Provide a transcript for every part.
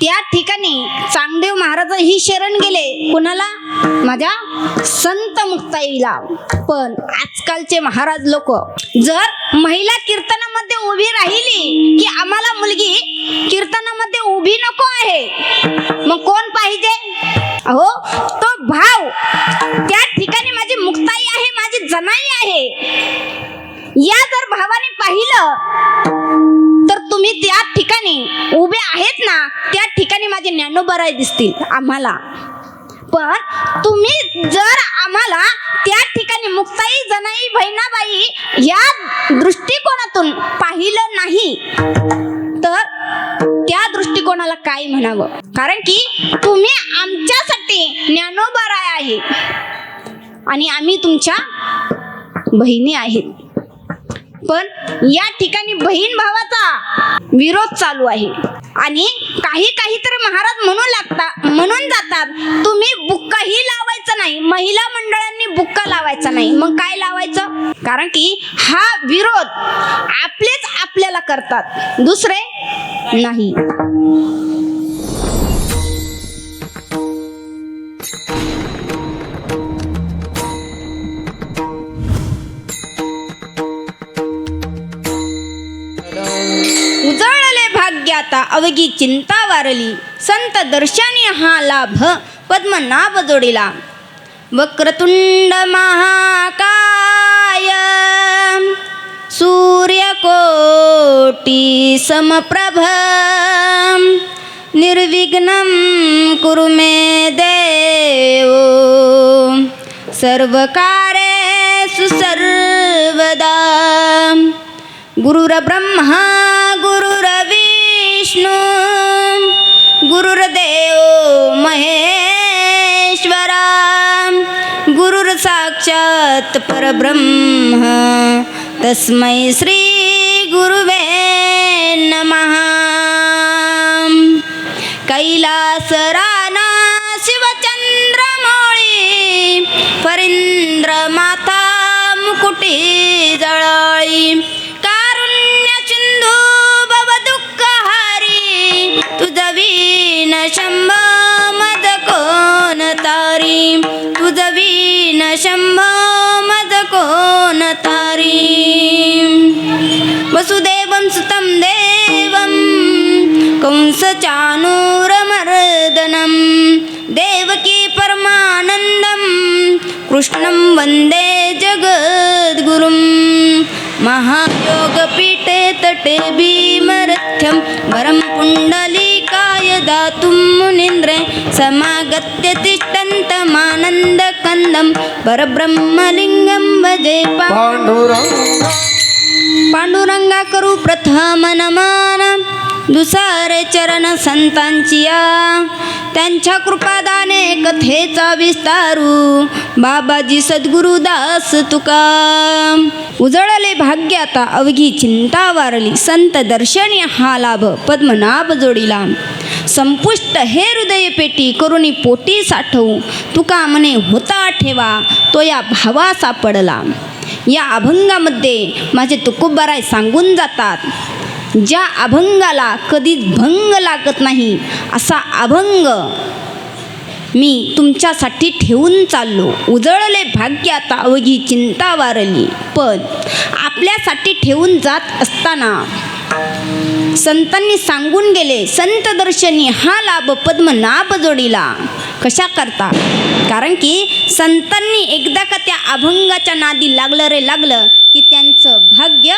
त्या ठिकाणी चांगदेव महाराज ही शरण गेले. कुणाला? माझ्या संत मुक्ताईला. पण आजकालचे महाराज लोक जर महिला कीर्तनामध्ये उभी राहिली की आम्हाला मुलगी कीर्तनामध्ये उभी नको आहे मग कोण पाहिजे? अहो तो भाव त्या ठिकाणी माझी मुक्ताई आहे माझी जनाई आहे. या जर भावाने पाहिलं तर तुम्ही त्या ठिकाणी उभे आहेत ना त्या ठिकाणी माझे ज्ञानोबराय दिसतील आम्हाला. पण तुम्ही जर आम्हाला त्या ठिकाणी मुक्ताई जनाई बहिणाबाई या दृष्टिकोनातून पाहिलं नाही तर त्या दृष्टिकोनाला काय म्हणावं? कारण की तुम्ही आमच्यासाठी ज्ञानोबराय आहे. आणि आम्ही तुमच्या बहिणी आहेत. पण या ठिकाणी बहीण भावाचा विरोध चालू आहे. आणि काही काही तर महाराज म्हणू लागता म्हणून जातात तुम्ही बुक्काही लावायचं नाही महिला मंडळांनी बुक्का लावायचा नाही. मग काय लावायचं? कारण की हा विरोध आपलेच आपल्याला करतात दुसरे नाही. आता अवघी चिंता वारली संत दर्शनी हा लाभ पद्मनाभ जोडिला वक्रतुंड महाकाय सूर्यकोटी समप्रभ निर्विघ्नं कुरु मे देव सर्वकारेषु सर्वदा गुरुर्ब्रह्मा विष्णु गुरुर्देव महेश्वरा। गुरुर्साक्षात् परब्रह्म। तस्मै श्री गुरुवे नमः। कैलासराना शिवचंद्रमौळी फरींद्र माता मुकुटी जळळी। न शंभ मद कोण तारी? तुझ वीण शंभ मद कोण तारी? वसुदेवं सुतं देवं कंसचानूरमर्दनं देवकी परमानन्दं कृष्णं वन्दे जगद्गुरुम्। महायोगपीठे तटे भीमरथ्यं वरं पुण्डलीकाय दातुं मुनीन्द्रे समागत्य तिष्ठन्तमानन्दकन्दं परब्रह्मलिङ्गं भजे पा पांडुरंग। करू प्रथम नमन दुसारे चरण संतांची या त्यांच्या कृपादाने कथेचा विस्तारू। बाबाजी सद्गुरुदास तुका उजळले भाग्य आता अवघी चिंता वारली. संत दर्शनी हा लाभ पद्मनाभ जोडीला. संपुष्ट हे हृदय पेटी करुणी पोटी साठवू. तुका मने होता ठेवा तो या भावा सापडला या अभंगामध्ये माझे तुकोबाराय सांगून जातात ज्या अभंगाला कधीच भंग लागत नाही असा अभंग मी तुमच्यासाठी ठेवून चाललो. उजळले भाग्य आता अवघी चिंता वारली. पण आपल्यासाठी ठेवून जात असताना संतांनी सांगून गेले संत दर्शनी हा लाभ पद्मनाभ जोडीला. कशा करता? कारण की संतांनी एकदा का त्या अभंगाच्या नादी लागलं रे लागलं की त्यांचं भाग्य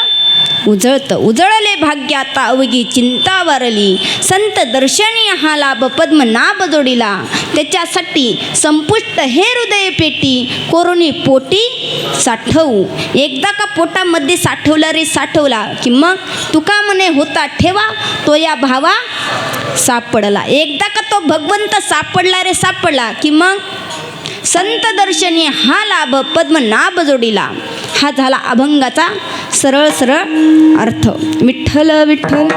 उजळतं उजळले भाग्य आता अवघी चिंता वारली. संत दर्शनी हा लाभ पद्मनाभ जोडिला. त्याच्यासाठी संपुष्ट हे हृदय पेटी कोरोनी पोटी साठवू. एकदा का पोटामध्ये साठवला रे साठवला की मग तुका म्हणे होता ठेवा तो या भावा सापडला. एकदा का तो भगवंत सापडला रे सापडला की मग संत दर्शनी हा लाभ पद्मनाभ जोडीला. हा झाला अभंगाचा सरळ सरळ अर्थ. विठ्ठल विठ्ठल.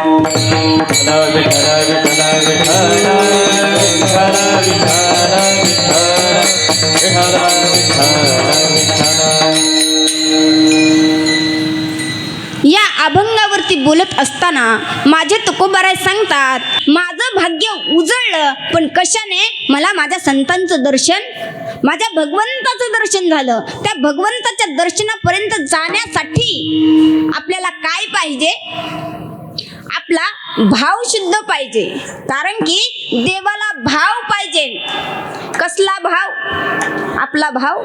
या अभंगावरती बोलत असताना माझे तुकोबाराय सांगतात माझं भाग्य उजळलं पण कशाने? मला माझ्या संतांचं दर्शन माझ्या भगवंताचं दर्शन झालं. त्या भगवंताच्या दर्शनापर्यंत जाण्यासाठी आपल्याला काय पाहिजे? आपला भाव शुद्ध पाहिजे. कारण की देवाला भाव पाहिजे. कसला भाव? आपला भाव?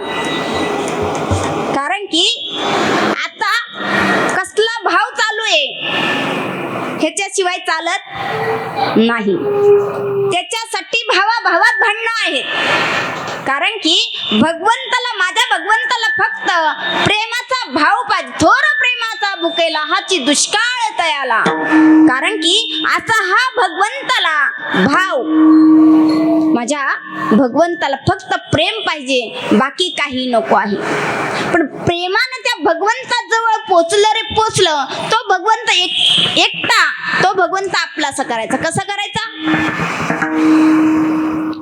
कारण की आता कसला भाव चालू आहे? ह्याच्याशिवाय चालत नाही. त्याच्यासाठी भावा भावात भांडणं आहेत. कारण की भगवंताला माझ्या भगवंताला फक्त प्रेमाचा भाव पाहिजे. थोर प्रेमाचा भुकेला हाची दुष्काळ तयाला. कारण की असा हा भगवंताला भाव माझ्या भगवंताला फक्त प्रेम पाहिजे. बाकी काही नको आहे. पण प्रेमानं त्या भगवंताजवळ पोचलं पोचलं तो भगवंत एक एकटा तो भगवंत आपला असं करायचा. कसा करायचा?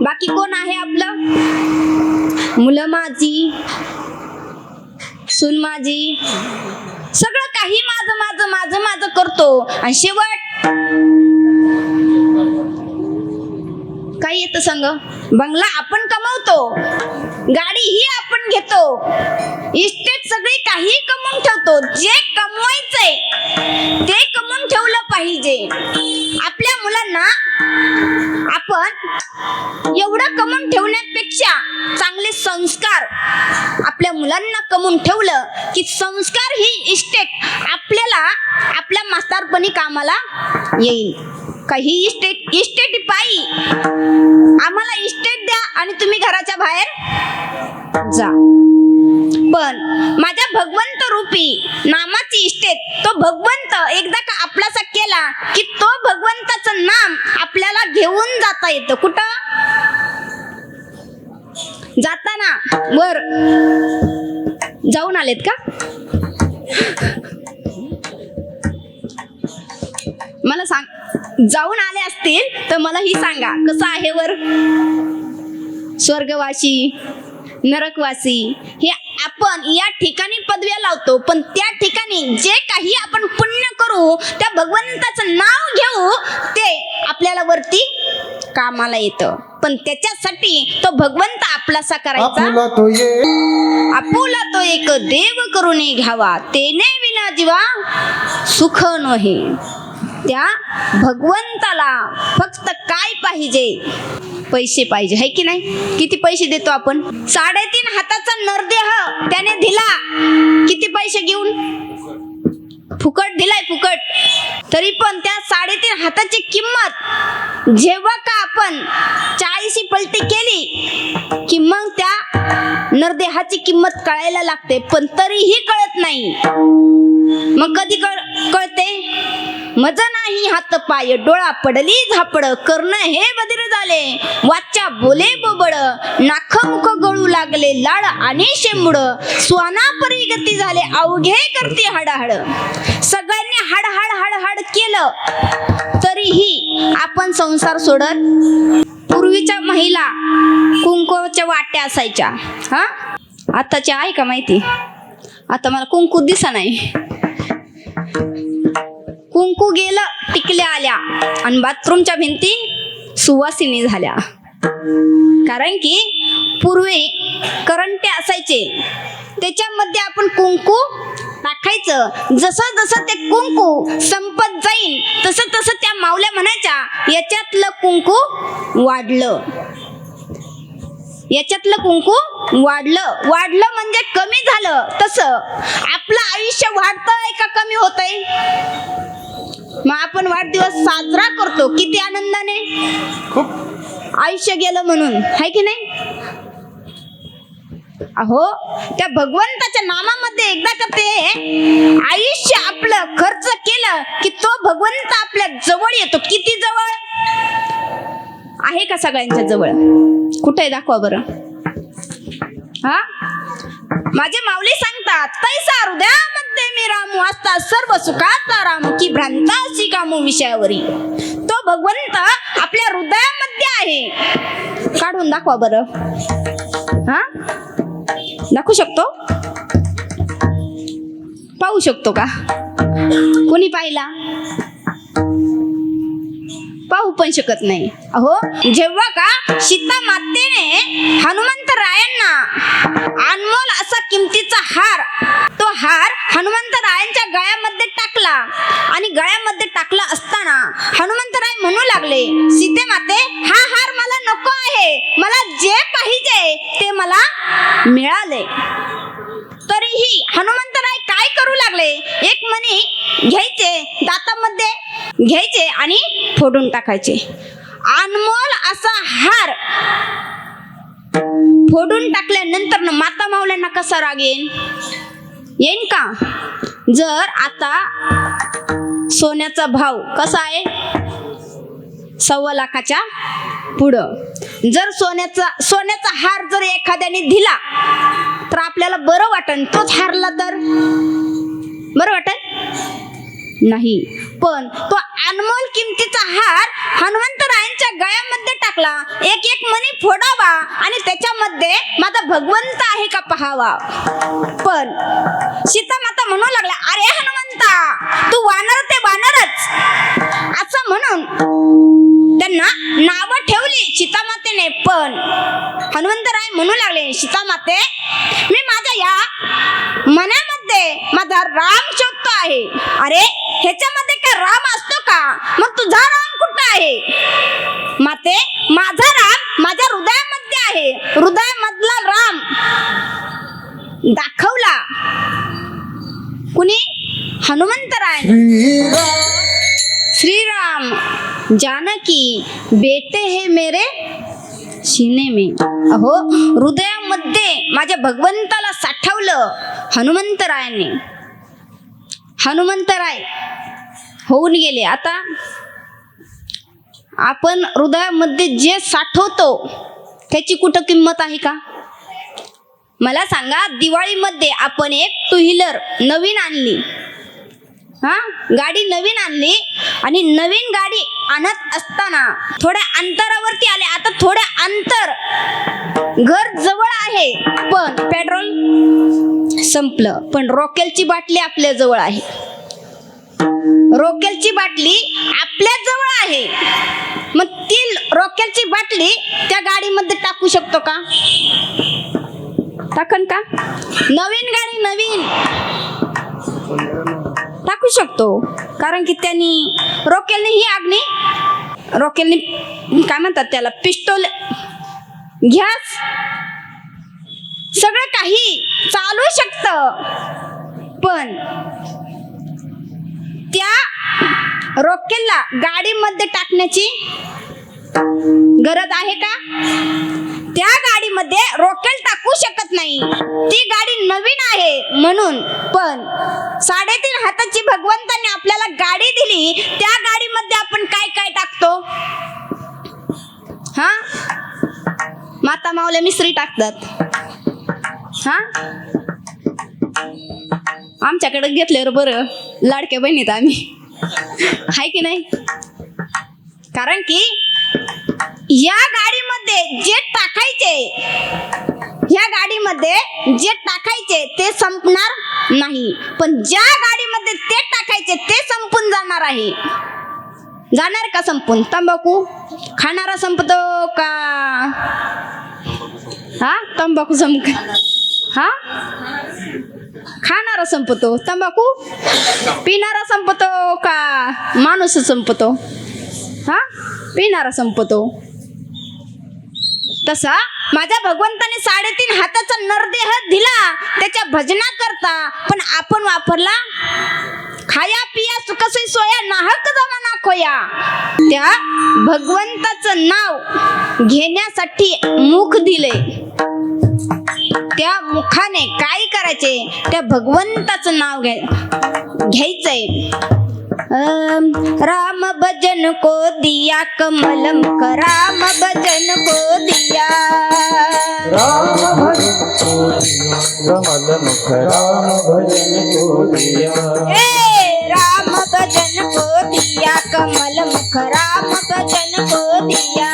बाकी कोण आहे आपलं? मुलं माझी सून माझी सगळं काही माझं माझं माझं माझं करतो. आणि शेवट काय येतं संग? बंगला आपण कमवतो. गाडी ही आपण घेतो. इस्टेट सगळे काही कमवून ठेवतो. जे कमवायचंय ते कमवून ठेवलं पाहिजे. आपल्या मुलांना आपण एवढं कमवून ठेवण्यापेक्षा चांगले संस्कार आपल्या मुलांना कमवून ठेवलं की संस्कार ही इस्टेट आपल्याला आपल्या मास्तारपणी कामाला येईल. काही इस्टेट इस्टेट पायी आम्हाला इस्टेट द्या आणि तुम्ही घराच्या बाहेर जा. पण माझ्या भगवंत रूपी नामाची इष्टेत तो भगवंत एकदा का आपलासा केला की तो भगवंताचं नाम आपल्याला घेऊन जाता येतं. कुठं? जाताना वर जाऊन आलेत का? मला सांग जाऊन आले असतील तर मला ही सांगा कसं आहे वर? स्वर्गवासी नरकवासी हे आपण या ठिकाणी पदव्या लावतो पण त्या ठिकाणी जे काही आपण पुण्य करू त्या भगवंताचं नाव घेऊ ते आपल्याला वरती कामाला येतं. पण त्याच्यासाठी तो भगवंत आपलासा करायचा. आपुला तो ये. आपुला तो एक देव करून घ्यावा. तेने विना जीवा सुख नव्हे. त्या भगवंताला फक्त काय पाहिजे? पैसे पाहिजे है की नाही? किती पैसे देतो आपण? साडेतीन हाताचा नरदेह त्याने दिला. किती पैसे घेऊन? फुकट दिलाय फुकट. तरी पण त्या साडेतीन हाताची किंमत जेव्हा का आपण चाळीशी पलटी केली की मग त्या नरदेहाची किंमत कळायला लागते. पण तरीही कळत नाही. मग कधी कळ कळते? मज नाही हात पाय डोळा पडली झापड कर्ण हे बदिर झाले. वाच्या बोले बोबड नाख मुख गळू लागले लाड आणि शेंबुड. स्वानापरी गती झाले अवघे करते हडहड. सगळ्यांनी हाड हाड हाड हाड केलं. तरीही आपण संसार सोडत पूर्वीच्या महिला कुंकूच्या वाट्या असायच्या. हा? आताच्या आहे का माहिती? आता मला कुंकू दिसा नाही. कुंकू गेलं टिकल्या आल्या. आणि बाथरूमच्या भिंती सुवासिनी झाल्या. कारण की पूर्वी करंटे असायचे. त्याच्यामध्ये आपण कुंकू टाकायचं. जसं जसं ते कुंकू संपत जाईल तसं तसं त्या मावल्या म्हणायच्या याच्यातलं कुंकू वाढलं. याच्यातलं कुंकू वाढलं. वाढलं म्हणजे कमी झालं. तसं. आपलं आयुष्य वाढतंय का कमी होतंय? मग आपण वाढदिवस साजरा करतो. किती आनंदाने. खूप. आयुष्य गेलं म्हणून. हाय की नाही? अहो त्या भगवंताच्या नामामध्ये एकदा का ते आयुष्य आपलं खर्च केलं की तो भगवंत आपल्या जवळ येतो. किती जवळ? आहे का सगळ्यांच्या जवळ? कुठे आहे? दाखवा बरं. हा? माझे माऊली सांगतात तैसा हृदयामध्ये मी रामू असता सर्व सुखाचा राम की भ्रांताशी कामू विषयावरी. तो भगवंत आपल्या हृदयामध्ये आहे. काढून दाखवा बरं. हा? दाखवू शकतो? पाहू शकतो का? कोणी पाहिला? पाहू पण शकत नाही. अहो जेव्हा का सीता मातेने हनुमंत रायांना अनमोल असा किमतीचा हार तो हार हनुमंत रायांच्या गळ्यामध्ये टाकला आणि गळ्यामध्ये टाकला असताना हनुमंतराय म्हणू लागले सीते माते हा हार मला नको आहे. मला जे पाहिजे ते मला मिळाले. तरीही हनुमंतराय काय करू लागले? एक मणी घ्यायचे दातामध्ये घ्यायचे आणि फोडून टाकायचे. अनमोल असा हार फोडून टाकल्यानंतर ना माता माऊल्यांना कसा राग येईन? येईन का? जर आता सोन्याचा भाव कसा आहे? सव्वा लाखाच्या पुढं. जर सोन्याचा सोन्याचा हार जर एखाद्याने दिला तर आपल्याला बरं वाटन तोच हारला तर? बरं वाटत नाही. पण तो अनमोल किमतीचा हार हनुमंतरायांच्या गळ्यामध्ये टाकला एक एक मणी फोडावा आणि त्याच्यामध्ये माझा भगवंत आहे का पहावा? पण सीता माता म्हणू लागला अरे हनुमंता तू वानर ते वानरच. असं म्हणून त्यांना नावं ठेवली सीतामातेने पण हनुमंतराय म्हणू लागले सीतामाते मी माझ्या या मनामध्ये माझा राम शोधतो आहे. अरे ह्याच्यामध्ये काय राम असतो का? मग तुझा राम कुठं आहे? माते माझा राम माझ्या हृदयामध्ये आहे. हृदयामधला राम दाखवला. कुणी? हनुमंतराय. श्रीराम जानकी बेटे हे मेरे सीने में. अहो हृदयामध्ये माझ्या भगवंताला साठवलं हनुमंतरायाने. हनुमंतराय होऊन गेले. आता आपण हृदयामध्ये जे साठवतो त्याची कुठं किंमत आहे का? मला सांगा दिवाळीमध्ये आपण एक टू व्हीलर नवीन आणली. हा? गाडी नवीन आणली आणि नवीन गाडी आणत असताना थोड्या अंतरावरती आले. आता थोड्या अंतर घर जवळ आहे पण पेट्रोल संपलं. पण रॉकेलची बाटली आपल्या जवळ आहे. रॉकेलची बाटली आपल्या जवळ आहे. मग ती रॉकेलची बाटली त्या गाडीमध्ये टाकू शकतो का? टाकन का? नवीन गाडी नवीन. टाकू शकतो. कारण की त्यांनी रोकेलने ही आगनी रोकेलने काय म्हणतात त्याला पिस्तोल घ्यास सगळं काही चालू शकतं. पण त्या रोकेलला गाडीमध्ये टाकण्याची गरज आहे का? त्या गाडीमध्ये रॉकेल टाकू शकत नाही. ती गाडी नवीन आहे म्हणून पण साडेतीन हाताची भगवंताने आपल्याला गाडी दिली त्या गाडीमध्ये आपण काय काय टाकतो? हा? माता मावल्या मिसरी टाकतात. हा? आमच्याकडे घेतल्यावर बरं लाडक्या बहिणीत आम्ही. हाय की नाही? कारण की या गाडीमध्ये जे टाकायचे. या गाडीमध्ये जे टाकायचे ते संपणार नाही. पण ज्या गाडीमध्ये ते टाकायचे ते संपून जाणार आहे. जाणार का संपून? तंबाखू? खाणारा संपतो का? हा? तंबाखू संप हा? खाणारा संपतो. तंबाखू? पिणारा संपतो का? माणूस संपतो. हा? पिणारा संपतो. तसा माझ्या भगवंताने साडेतीन हाताचा नरदेह दिला. त्याच्या भजना करता पण आपण वापरला खाया पिया सुखसोयी सोया नाहक जमाना खोया. त्या भगवंताचं नाव घेण्यासाठी मुख दिले. त्या मुखाने काय करायचे? त्या भगवंताचं नाव घ्याय घ्यायचंय. राम भजन को दिया कमल मुख राम भजन को दिया। राम भजन को दिया कमल मुख राम भजन को दिया। राम भजन को दिया कमल मुख राम भजन को दिया।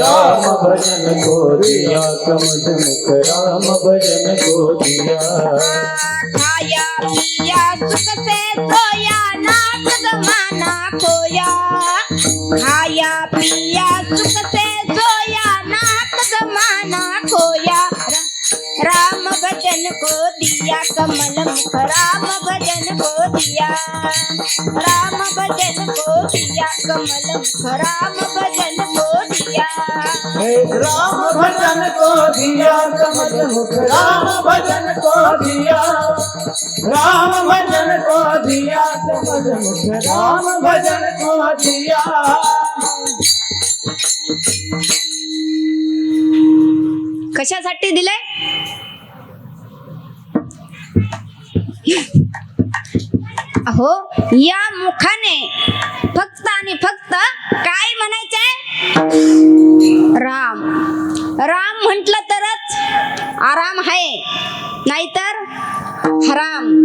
राम भजन को दिया कमल मुख राम भजन को दिया। खाया पिया सुख से सोया नाच जमाना खोया। खाया पिया सुख से सोया नाथ जमाना खोया। राम भजन को दिया। कमल मुख राम भजन को दिया राम भजन को दिया कमल मुख राम भजन को दिया राम भजन को दिया कमल मुख राम भजन को दिया राम भजन को दिया कमल मुख राम भजन को दिया कशासाठी दिलंय? अहो या मुखाने फक्त आणि फक्त काय म्हणायचंय? राम. राम म्हटलं तरच आराम आहे. नाहीतर हराम.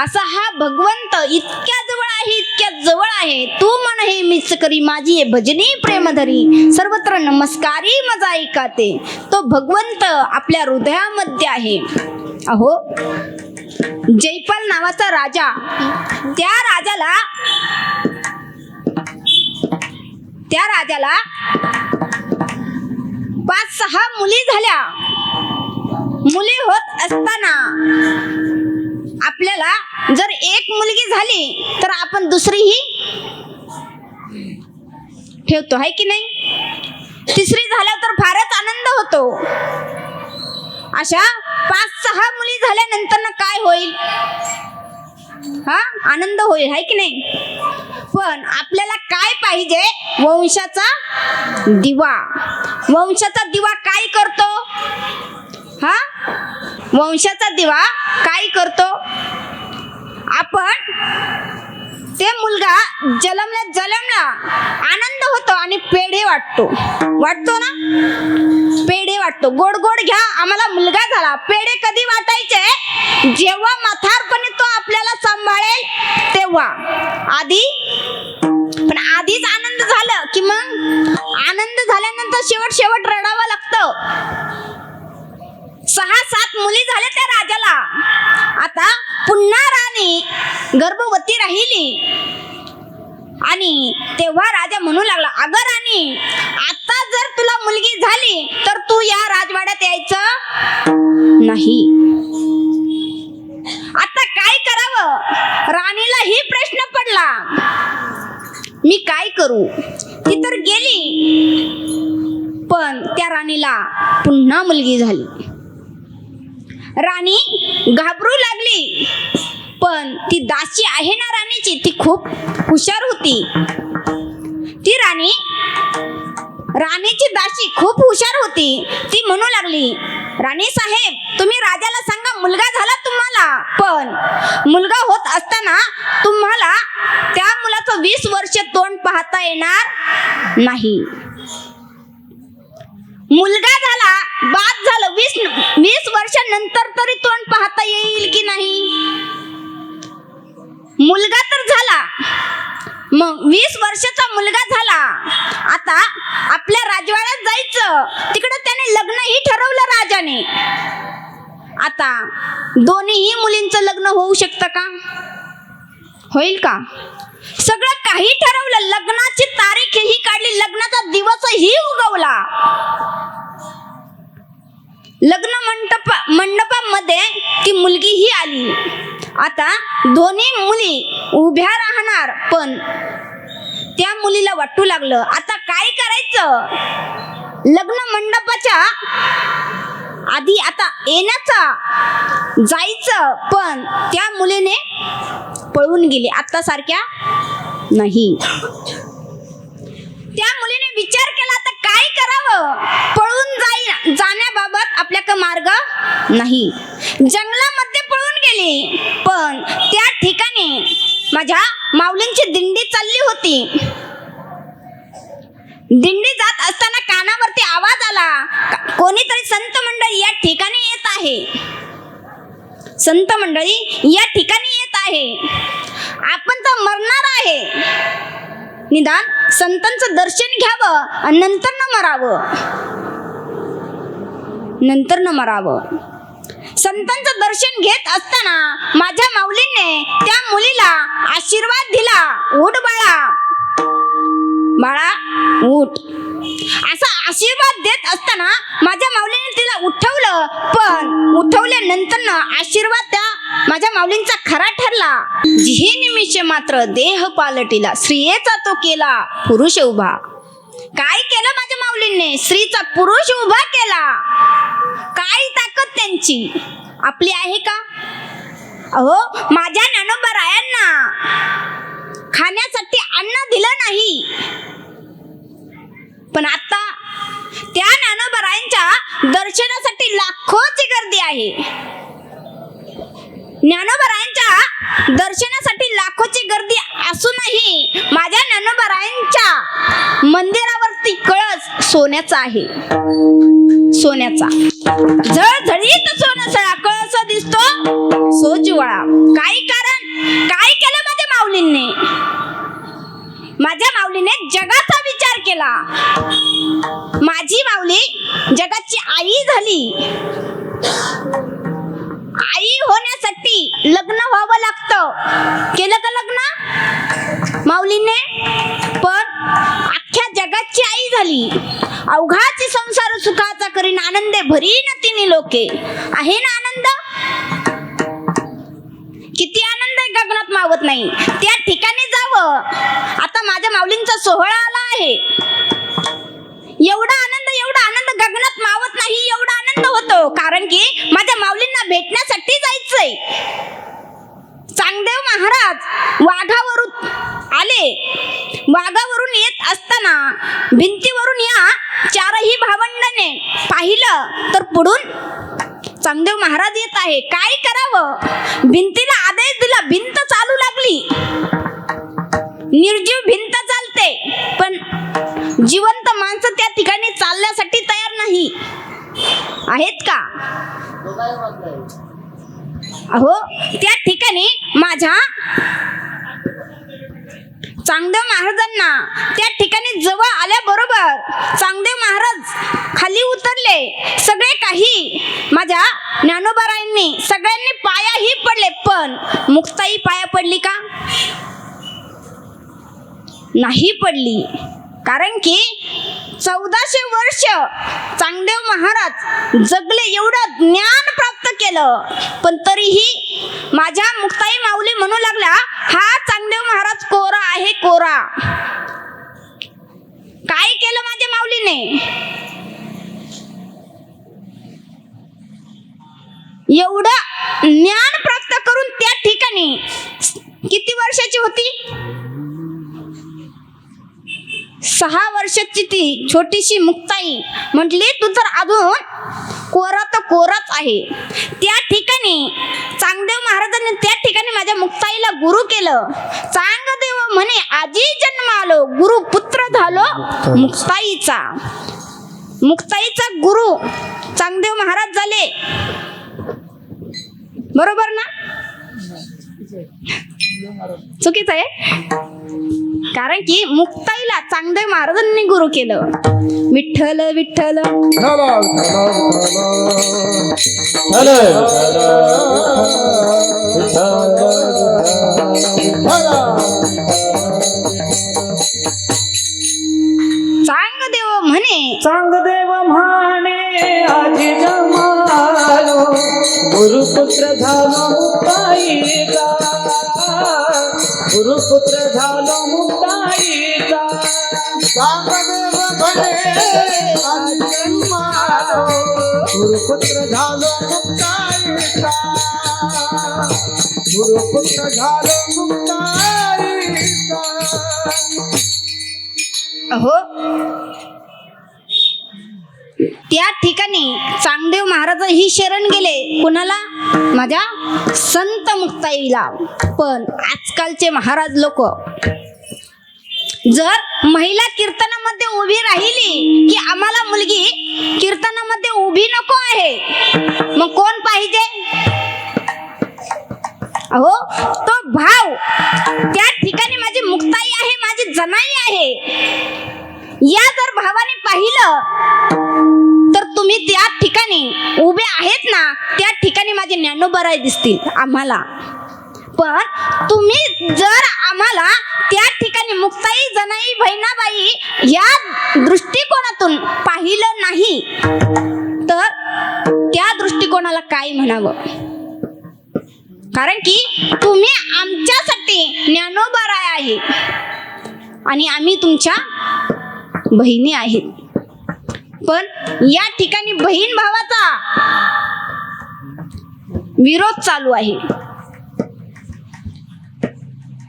असा हा भगवंत इतक्या जवळ आहे इतक्या जवळ आहे. तू मन हे मिच करी माझी भजनी प्रेमधरी. सर्वत्र नमस्कारी मजा ऐकाते. तो भगवंत आपल्या हृदयामध्ये आहे. अहो जयपाल नावाचा राजा त्या राजाला त्या राजाला पाच सहा मुली झाल्या. मुली होत असताना आपल्याला जर एक मुलगी झाली तर आपण दुसरीही ठेवतो आहे की नाही? तिसरी झाल्यावर तर फारच आनंद होतो. अशा पाच सहा मुली झाल्यानंतर ना काय होईल? हा? आनंद होईल आहे की नाही? पण आपल्याला काय पाहिजे? वंशाचा दिवा. वंशाचा दिवा काय करतो? वंशाचा दिवा काय करतो? आपण ते मुलगा जलमला जलमला आनंद होतो आणि पेढे वाटतो. वाटतो ना? पेढे वाटतो. गोड गोड घ्या. आम्हाला मुलगा झाला. पेढे कधी वाटायचे? जेव्हा मथारपणे तो आपल्याला सांभाळेल तेव्हा. आधी? पण आधीच आनंद झालं की मग? आनंद झाल्यानंतर शेवट शेवट रडावं लागतं. सहा सात मुली झाल्या त्या राजाला. आता पुन्हा राणी गर्भवती राहिली. आणि तेव्हा राजा म्हणू लागला अगं राणी आता जर तुला मुलगी झाली तर तू या राजवाड्यात यायचं नाही. आता काय करावं? राणीला ही प्रश्न पडला. मी काय करू? ती तर गेली. पण त्या राणीला पुन्हा मुलगी झाली. राणी घाबरू लागली. पण ती दासी आहे ना राणीची ती खूप हुशार होती. ती राणी राणीची दासी खूप हुशार होती. ती म्हणू लागली राणी साहेब तुम्ही राजाला सांगा मुलगा झाला तुम्हाला. पण मुलगा होत असताना तुम्हाला त्या मुलाचं वीस वर्ष तोंड पाहता येणार नाही. मुलगा झाला बाद झालं वीस वीस वर्षानंतर तरी तोंड पाहता येईल की नाही? मुलगा तर झाला. मग वीस वर्षाचा मुलगा झाला. आता आपल्या राजवाड्यात जायचं. तिकडे त्याने लग्नही ठरवलं राजाने. आता दोन्हीही मुलींचं लग्न होऊ शकतं का? होईल का? सगळं काही ठरवलं. लग्नाची तारीख ही काढली. लग्नाचा दिवसही उगवला. लग्न मंडप मंडपामध्ये ती मुलगी ही आली. आता दोन्ही मुली उभ्या राहणार पण त्या मुलीला वाटू लागलं. आता काय करायचं? लग्न मंडपाच्या आधी आता येण्याचा जायचं पण त्या मुलीने पळून गेली. आता सारख्या नाही. त्या मुलीने विचार केला आता काय करावं? पळून जाई जाण्याबाबत आपल्याकडे मार्ग नाही. जंगलामध्ये पळून गेली पण त्या ठिकाणी माझ्या माऊलींची दिंडी चालली होती. दिंडी जात असताना कानावरती आवाज आला. का- कोणीतरी संत मंडळी या ठिकाणी येत आहे. संत मंडळी या ठिकाणी येत आहे. आपण तर मरणार आहे. निदान संतांचं दर्शन घ्यावं आणि नंतर न मरावं. नंतर न मरावं. संतांचं दर्शन घेत असताना माझ्या माऊलीने त्या मुलीला आशीर्वाद दिला. उठ बाळा. बाळा उठ. असा आशीर्वाद देत असताना माझ्या माऊलीने तिला उठवलं पण उठवल्यानंतर ना आशीर्वाद त्या माझ्या माऊलींचा खरा ठरला. जिहे निमिष मात्र देह पालटीला स्त्रियेचा तो केला पुरुष उभा. काय केलं माझ्या माऊलींनी? स्त्रीचा पुरुष उभा केला. काय ताकद त्यांची? आपली आहे का? अहो माझ्या ज्ञानोबरायांना खाण्यासाठी अन्न दिलं नाही. पण आता त्या ज्ञानोबरायांच्या दर्शनासाठी लाखोची गर्दी आहे. ज्ञानोबरायांच्या दर्शनासाठी लाखोची गर्दी असूनही माझ्या ज्ञानोबरायांच्या मंदिरावरती कळस सोन्याचा आहे. सोन्याचा. झळझळीत सोन्याचा कळस दिसतो. सोजिवळा काही कारण काय केलं माझ्या माऊलींनी. माझ्या माऊलीने जगाचा विचार केला. माझी माऊली जगाची आई झाली. आई होण्यासाठी लग्न व्हावं लागतं. केलं का लग्न? माऊलीने पण अख्ख्या जगाची आई झाली. अवघाची संसार सुखाचा करीन आनंदे भरी न तिने लोके. आहे ना आनंद? किती आनंद आहे गगनात मावत नाही. त्या ठिकाणी जावं. आता माझ्या माऊलींचा सोहळा आला आहे. एवढा आनंद एवढा आनंद गगनात मावत नाही एवढा आनंद होतो. कारण की माझ्या माऊलींना भेटण्यासाठी जायचंय. चांगदेव महाराज वाघावरून आले. वाघावरून येत असताना भिंतीवरून या चारही भावंडाने पाहिलं तर पुढून चांगदेव महाराज येत आहे. काय करावं? भिंतीला आदेश दिला भिंत चालू लागली. निर्जीव भिंत चालते पण जिवंत माणसं त्या ठिकाणी चालण्यासाठी तयार नाही. आहेत का? अहो त्या ठिकाणी माझ्या चांगदेव महाराजांना त्या ठिकाणी जवळ आल्याबरोबर चांगदेव महाराज खाली उतरले. सगळे काही माझ्या ज्ञानोबारायांनी सगळ्यांनी पायाही पडले. पण मुक्ताई पाया पडली का? नाही पडली. कारण की चौदाशे वर्ष चांगदेव महाराज जगले एवढं ज्ञान प्राप्त केलं. पण तरीही माझ्या मुक्ताई माऊली म्हणू लागल्या हा चांगदेव महाराज कोरा आहे कोरा. काय केलं माझ्या माऊलीने? एवढं ज्ञान प्राप्त करून त्या ठिकाणी किती वर्षाची होती? सहा वर्षाची ती छोटीशी मुक्ताई म्हटली तू तर अजून कोरा तर कोराच आहे. त्या ठिकाणी चांगदेव महाराजांनी त्या ठिकाणी माझ्या मुक्ताईला गुरु केलं. चांगदेव म्हणे आजी जन्म आलो गुरु पुत्र झालो मुक्ताईचा. मुक्ताईचा गुरु चांगदेव महाराज झाले. बरोबर ना? चुकीच आहे? कारण की मुक्ताईला चांगदेव महाराजांनी गुरु केलं. विठ्ठल विठ्ठल. चांगदेव म्हणे. चांगदेव म्हणे आजी जमालो. गुरुपुत्र झालो गुरुपुत्र झालो मुक्ताईचा. गुरुपुत्र झालो मुक्ताईचा. गुरुपुत्र झालो मुक्ताईचा. अहो ठिकाणी चांगदेव महाराज ही शरण गेले. कुणाला? माझ्या संत मुक्ताईला. पण आजकालचे महाराज लोक जर महिला कीर्तनामध्ये उभी राहिली की आम्हाला मुलगी कीर्तनामध्ये उभी नको आहे मग कोण पाहिजे? अहो तो भाव त्या ठिकाणी माझी मुक्ताई आहे माझी जनाई आहे. या जर भावाने पाहिलं तर तुम्ही त्या ठिकाणी उभे आहेत ना त्या ठिकाणी माझे ज्ञानोबराय दिसतील आम्हाला. पण तुम्ही जर आम्हाला त्या ठिकाणी मुक्ताई जनाई बहिणाबाई या दृष्टिकोनातून पाहिलं नाही तर त्या दृष्टिकोनाला काय म्हणावं? कारण की तुम्ही आमच्यासाठी ज्ञानोबराय आहे. आणि आम्ही तुमच्या बहिणी आहेत. पण या ठिकाणी बहीण भावाचा विरोध चालू आहे.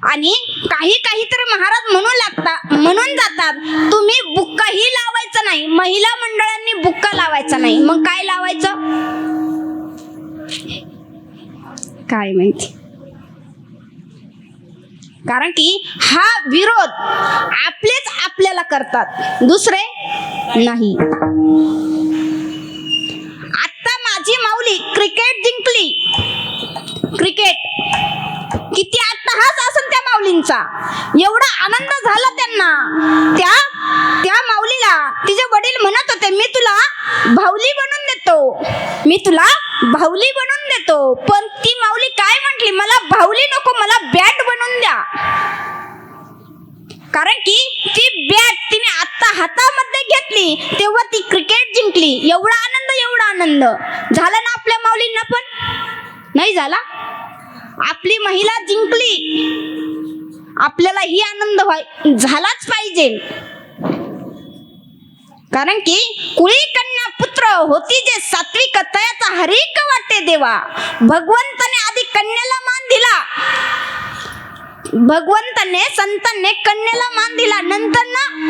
आणि काही काही तर महाराज म्हणू लागता म्हणून जातात तुम्ही बुक्काही लावायचं नाही महिला मंडळांनी बुक्का लावायचा नाही. मग काय लावायचं? काय माहिती. कारण की हा विरोध आपलेच आपल्याला करतात. दुसरे नाही. आता माझी माऊली क्रिकेट जिंकली. क्रिकेट किती खास असन त्या माऊलींचा. एवढा आनंद झाला त्यांना. त्या त्या माऊलीला तिचे वडील म्हणत होते मी तुला भाऊली बनवून देतो. मी तुला भाऊली बनवून देतो. पण ती माऊली काय म्हटली? मला भाऊली नको मला बॅट बनवून द्या. कारण की ती बॅट तिने आता हातामध्ये घेतली तेव्हा ती क्रिकेट जिंकली. एवढा आनंद एवढा आनंद. झाला ना आपल्या माऊलींना पण? नाही झाला? आपली महिला जिंकली. आपल्याला ही आनंद व्हाय झालाच पाहिजे. कारण की कुळी कन्या पुत्र होती जे सात्विक तयाचा हरिक वाटे देवा. भगवंताने आधी कन्याला मान दिला. भगवंताने संतांनी कन्याला मान दिला. नंतर ना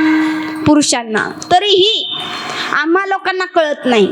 पुरुषांना. तरीही आम्हा लोकांना कळत नाही.